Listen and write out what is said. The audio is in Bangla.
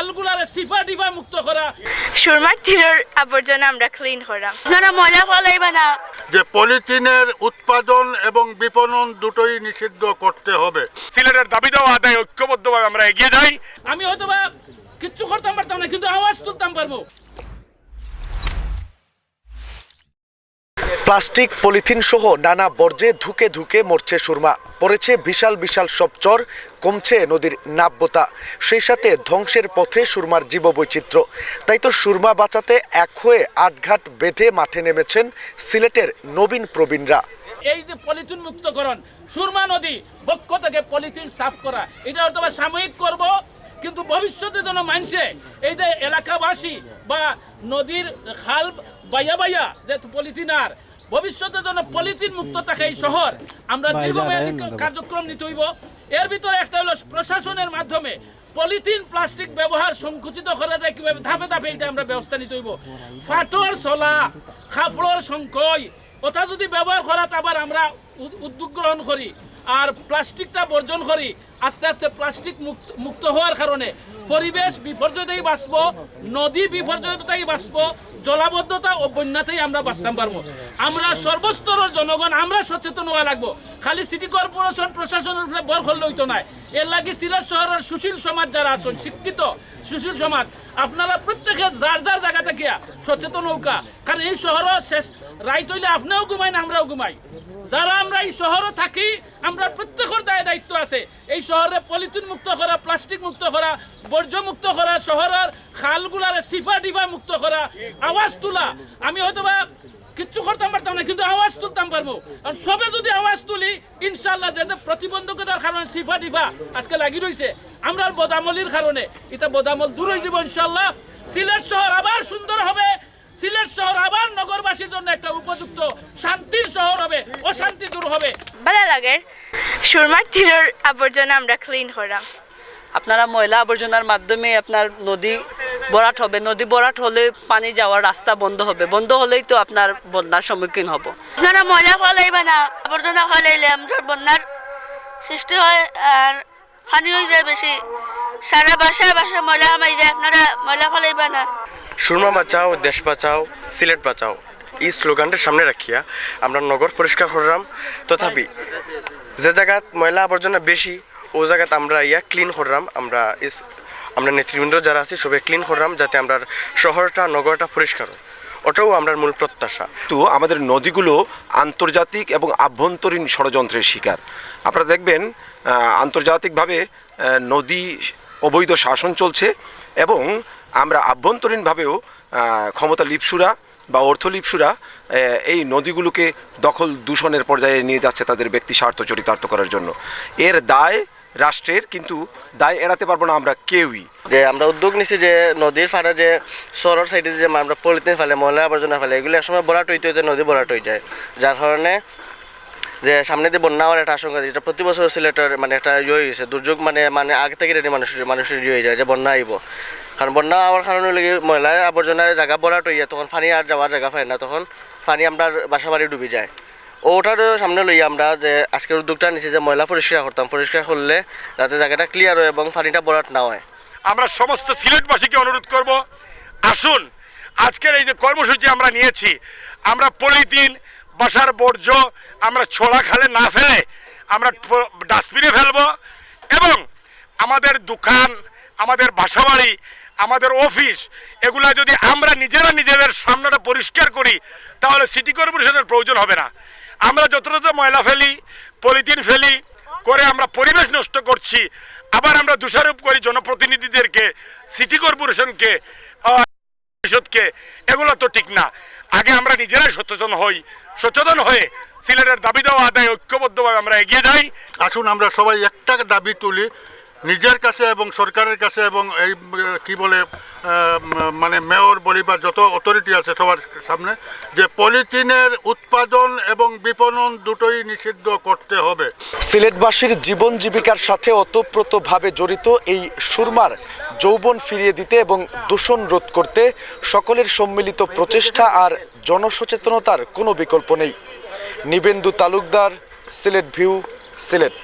খালগুলারে সিফা ডিফা মুক্ত করা। সুরমার তীরের আবর্জনা আমরা ক্লিন করা। আপনারা ময়লা ফলাইবা না। যে পলিথিনের উৎপাদন এবং বিপণন দুটোই নিষিদ্ধ করতে হবে। সিলেটের দাবি দেওয়া আদায় ঐক্যবদ্ধভাবে আমরা এগিয়ে যাই। আমি হয়তো বা কিচ্ছু করতাম পারতাম না কিন্তু আওয়াজ তুলতাম পারব। প্লাস্টিক, পলিথিন সহ নানা বর্জ্যে ধুকে ধুকে মরছে সুরমা। পড়েছে বিশাল বিশাল সব চর, কমছে নদীর নাব্যতা। সেই সাথে ধ্বংসের পথে সুরমার জীববৈচিত্র্য। তাই তো সুরমা বাঁচাতে এক হয়ে আটঘাট বেঁধে মাঠে নেমেছেন সিলেটের নবীন প্রবীণরা। এই যে পলিথিন মুক্তকরণ, সুরমা নদী বক্ষ থেকে পলিথিন সাফ করা, এটা হয়তো সাময়িক করব, কিন্তু ভবিষ্যতে যেন মানছে, এই যে এলাকাবাসী বা নদীর খাল বাইয়া বাইয়া যে পলিথিন আর ভবিষ্যতে যেন পলিথিন মুক্ত থাকে এই শহর। আমরা দীর্ঘমেয়াদী কার্যক্রম নিতে হইব। এর ভিতরে একটা হলো প্রশাসনের মাধ্যমে পলিথিন প্লাস্টিক ব্যবহার সংকুচিত করা যায়। কীভাবে ধাপে ধাপে এটা আমরা ব্যবস্থা নিতে হইব। ফাটর চলা খাফড়র সংকয় ওটা যদি ব্যবহার করা আবার আমরা উদ্যোগ গ্রহণ করি আর প্লাস্টিকটা বর্জন করি আস্তে আস্তে প্লাস্টিক মুক্ত মুক্ত হওয়ার কারণে পরিবেশ বিপর্যয়তেই বাঁচব নদী বিপর্যয়তেই বাঁচব জলাবদ্ধতা ও বন্যাতেই আমরা বাঁচতাম পারব। আমরা সর্বস্তরের জনগণ, আমরা সচেতন হওয়া লাগবো। খালি সিটি কর্পোরেশন প্রশাসনের উপরে বর লইত নাই এর লাগে সিলেট শহরের সুশীল সমাজ যারা আছেন, শিক্ষিত, সুশীল সমাজ আপনারা প্রত্যেকে যার যার জায়গা থেকে সচেতন নৌকা। কারণ এই শহরও শেষ। রাইট হইলে আপনিও ঘুমাই না আমরাও ঘুমাই। যারা আমরা এই শহরে থাকি, আমরা প্রত্যেকের দায় দায়িত্ব আছে। এই শহরে পলিথিন মুক্ত করা, প্লাস্টিক মুক্ত করা, বর্জ্য মুক্ত করা, শহরের খালগুলার সিফা ডিফা মুক্ত করা, আওয়াজ তোলা। আমি হয়তো বা কিচ্ছু করতাম পারতাম না কিন্তু আওয়াজ তুলতাম পারব। কারণ সবে যদি আওয়াজ তুলি ইনশাল্লাহ যাতে প্রতিবন্ধকতার কারণে সিফা ডিফা আজকে লাগি রয়েছে আমরা বদামলির কারণে এটা বদামল দূর হয়ে যাব ইনশাল্লাহ সিলেট শহর আবার সুন্দর হবে। সিলেট শহর আবার নগরবাসীর জন্য একটা উপযুক্ত শান্তির শহর হবে অশান্তি দূর হবে। ভালো লাগে। সুরমার তীরের আবর্জনা আমরা ক্লিন করলাম আপনারা ময়লা আবর্জনার মাধ্যমে আপনার নদী ভরাট হবে। নদী ভরাট হলে পানি যাওয়ার রাস্তা বন্ধ হবে। বন্ধ হলেই তো আপনার বন্যার সম্মুখীন হব। আপনারা ময়লা ফলাইবা না। আবর্জনা ফলাইলে আমরা বন্যার সৃষ্টি হয় আর পানি হয়ে যায় বেশি। সারা বাসা বাসায় ময়লা হামাই যায়। আপনারা ময়লা ফলাইবা না। সুরমা বাঁচাও দেশ বাঁচাও সিলেট বাঁচাও। এই স্লোগানটা সামনে রাখিয়া আমরা নগর পরিষ্কার করলাম। তথাপি যে জায়গাত ময়লা আবর্জনা বেশি ও জায়গাত আমরা ইয়া ক্লিন করলাম। আমরা ইস আমরা নেতৃবৃন্দ যারা আছি, সবাই ক্লিন করলাম যাতে আমরা শহরটা, নগরটা পরিষ্কার হয়। ওটাও আমরা মূল প্রত্যাশা। তো আমাদের নদীগুলো আন্তর্জাতিক এবং আভ্যন্তরীণ ষড়যন্ত্রের শিকার। আপনারা দেখবেন আন্তর্জাতিকভাবে নদী অবৈধ শাসন চলছে এবং আমরা আভ্যন্তরীণভাবেও ক্ষমতা লিপসুরা বা অর্থ লিপসুরা এই নদীগুলোকে দখল দূষণের পর্যায়ে নিয়ে যাচ্ছে তাদের ব্যক্তি স্বার্থ চরিতার্থ করার জন্য। এর দায় রাষ্ট্রের, কিন্তু দায় এড়াতে পারব না আমরা কেউই। যে আমরা উদ্যোগ নিছি যে নদীর ফাড়ে যে শহরের সাইডে যে আমরা পলিথিন ফেলে, ময়লা আবর্জনা ফেলে, এগুলো একসময় বরাট হইতে হইতে নদী বরাট হয়ে যায়। যার কারণে যে সামনে দিয়ে বন্যা হওয়ার একটা আশঙ্কা যেটা প্রতি বছর সিলেটের মানে একটা ইয়ে হয়ে গেছে, দুর্যোগ মানে মানে আগে থেকে রেডি মানুষ মানুষের ইয়ে হয়ে যায় যে বন্যা আইব। কারণ বন্যা হওয়ার কারণে লাগে ময়লা আবর্জনা জায়গা বরাট হয়ে যায়, তখন পানি আর যাওয়ার জায়গা পায় না, তখন পানি আমরা বাসা বাড়ি ডুবে যায়। ওটার সামনে লই আমরা যে আজকের উদ্যোগটা নিছি যে ময়লা পরিষ্কার করতাম পরিষ্কার করলে যাতে জায়গাটা ক্লিয়ার হয় এবং পানিটা বরাট না হয়। আমরা সমস্ত সিলেটবাসীকে অনুরোধ করব, আসুন, আজকের এই যে কর্মসূচি আমরা নিয়েছি, আমরা পলিথিন, বাসার বর্জ্য, আমরা ছোলা খালে না ফেলে আমরা ডাস্টবিনে ফেলব এবং আমাদের দোকান, আমাদের বাসাবাড়ি, আমাদের অফিস, এগুলা যদি আমরা নিজেরা নিজেদের সামনেটা পরিষ্কার করি, তাহলে সিটি কর্পোরেশনের প্রয়োজন হবে না। আমরা যতটা ময়লা ফেলি, পলিথিন ফেলি, করে আমরা পরিবেশ নষ্ট করছি। আবার আমরা দোষারোপ করি জনপ্রতিনিধিদেরকে, সিটি কর্পোরেশনকে পরিষদকে এগুলো তো ঠিক না। আগে আমরা নিজেরাই সচেতন হই, সচেতন হয়ে সিলেটের দাবি দেওয়া আদায় ঐক্যবদ্ধভাবে আমরা এগিয়ে যাই। আসুন আমরা সবাই একটা দাবি তুলি, নিজের কাছে এবং সরকারের কাছে এবং এই, কি বলে মানে মেয়র বলি বা যত অথরিটি আছে সবার সামনে, যে পলিথিনের উৎপাদন এবং বিপণন দুটোই নিষিদ্ধ করতে হবে। সিলেটবাসীর জীবন জীবিকার সাথে ওতপ্রোতভাবে জড়িত এই সুরমার যৌবন ফিরিয়ে দিতে এবং দূষণ রোধ করতে সকলের সম্মিলিত প্রচেষ্টা আর জনসচেতনতার কোনো বিকল্প নেই। নিবেন্দু তালুকদার, সিলেট ভিউ, সিলেট।